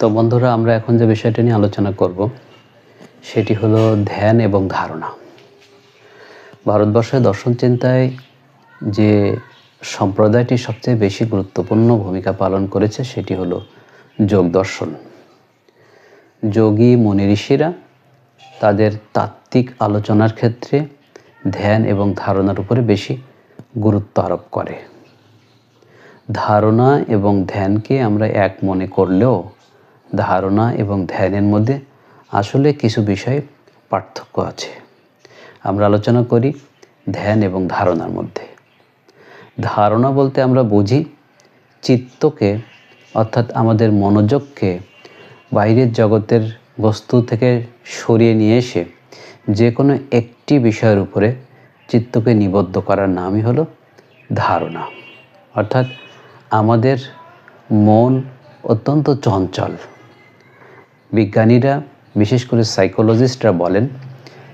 তো বন্ধুরা, আমরা এখন যে বিষয়টা নিয়ে আলোচনা করব, সেটি হলো ধ্যান এবং ধারণা। ভারতবর্ষের দর্শন চিন্তায় যে সম্প্রদায়টি সবচেয়ে বেশি গুরুত্বপূর্ণ ভূমিকা পালন করেছে, সেটি হলো যোগ দর্শন। যোগী, মুনি ঋষিরা তাদের তাত্ত্বিক আলোচনার ক্ষেত্রে ধ্যান এবং ধারণার উপরে বেশি গুরুত্ব আরোপ করে। ধারণা এবং ধ্যানকে আমরা এক মনে করলেও ধারণা এবং ধ্যানের মধ্যে আসলে কিছু বিষয়ে পার্থক্য আছে। আমরা আলোচনা করি ধ্যান এবং ধারণার মধ্যে। ধারণা বলতে আমরা বুঝি চিত্তকে, অর্থাৎ আমাদের মনোযোগকে বাইরের জগতের বস্তু থেকে সরিয়ে নিয়ে এসে যে কোনো একটি বিষয়ের উপরে চিত্তকে নিবদ্ধ করার নামই হলো ধারণা। অর্থাৎ আমাদের মন অত্যন্ত চঞ্চল। বিজ্ঞানীরা, বিশেষ করে সাইকোলজিস্টরা বলেন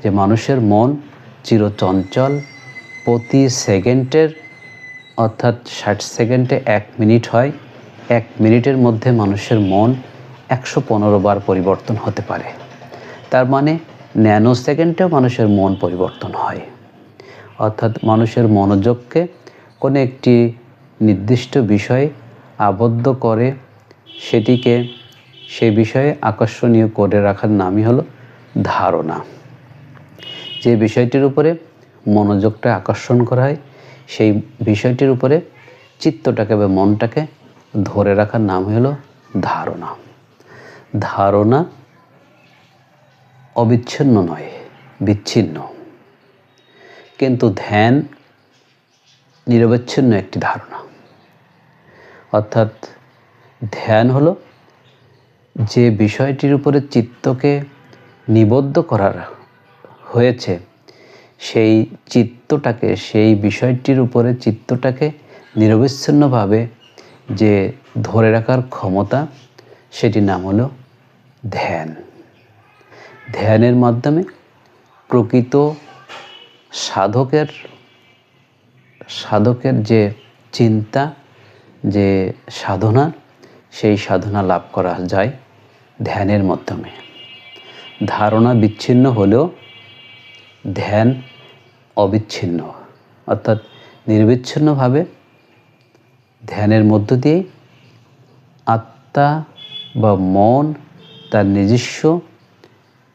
যে মানুষের মন চিরচঞ্চল, প্রতি সেকেন্ডের অর্থাৎ ষাট সেকেন্ডে এক মিনিট হয়। এক মিনিটের মধ্যে মানুষের মন একশো পনেরো বার পরিবর্তন হতে পারে। তার মানে ন্যানো সেকেন্ডেও মানুষের মন পরিবর্তন হয়। অর্থাৎ মানুষের মনোযোগকে কোনো একটি নির্দিষ্ট বিষয়ে আবদ্ধ করে সেটিকে সেই বিষয়ে আকর্ষণীয় করে রাখার নামই হলো ধারণা। যে বিষয়টির উপরে মনোযোগটা আকর্ষণ করা হয়, সেই বিষয়টির উপরে চিত্তটাকে বা মনটাকে ধরে রাখার নাম হলো ধারণা। ধারণা অবিচ্ছিন্ন নয়, বিচ্ছিন্ন। কিন্তু ধ্যান নিরবচ্ছিন্ন একটি ধারণা। অর্থাৎ ধ্যান হলো যে বিষয়টির উপরে চিত্তকে নিবদ্ধ করার হয়েছে, সেই চিত্তটাকে, সেই বিষয়টির উপরে চিত্তটাকে নিরবিচ্ছিন্নভাবে যে ধরে রাখার ক্ষমতা, সেটির নাম হলো ধ্যান। ধ্যানের মাধ্যমে প্রকৃত সাধকের সাধকের যে চিন্তা, যে সাধনা সেই সাধনা লাভ করা যায় ধ্যানের মাধ্যমে। ধারণা বিচ্ছিন্ন হলেও ধ্যান অবিচ্ছিন্ন। অর্থাৎ নির্বিচ্ছিন্নভাবে ধ্যানের মধ্য দিয়ে আত্মা বা মন তার নিজস্ব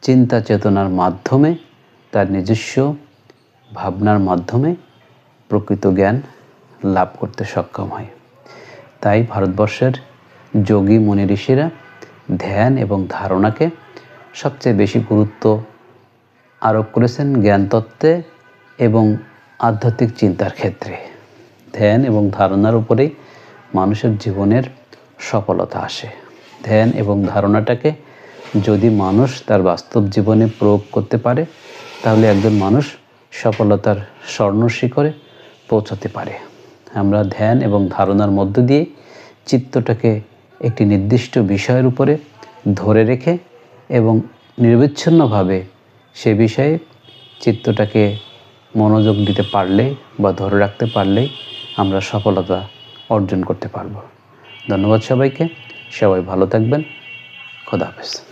চিন্তা চেতনার মাধ্যমে, তার নিজস্ব ভাবনার মাধ্যমে প্রকৃত জ্ঞান লাভ করতে সক্ষম হয়। তাই ভারতবর্ষের যোগী মুনি ঋষিরা ধ্যান এবং ধারণাকে সবচেয়ে বেশি গুরুত্ব আরোপ করেছেন জ্ঞানতত্ত্বে এবং আধ্যাত্মিক চিন্তার ক্ষেত্রে। ধ্যান এবং ধারণার উপরেই মানুষের জীবনের সফলতা আসে। ধ্যান এবং ধারণাটাকে যদি মানুষ তার বাস্তব জীবনে প্রয়োগ করতে পারে, তাহলে একজন মানুষ সফলতার স্বর্ণ শিখরে পৌঁছাতে পারে। আমরা ধ্যান এবং ধারণার মধ্য দিয়ে চিত্তটাকে একটি নির্দিষ্ট বিষয়ের উপরে ধরে রেখে এবং নির্বিচ্ছিন্নভাবে সে বিষয়ে চিত্তটাকে মনোযোগ দিতে পারলে বা ধরে রাখতে পারলেই আমরা সফলতা অর্জন করতে পারব। ধন্যবাদ সবাইকে। সবাই ভালো থাকবেন। খোদা হাফেজ।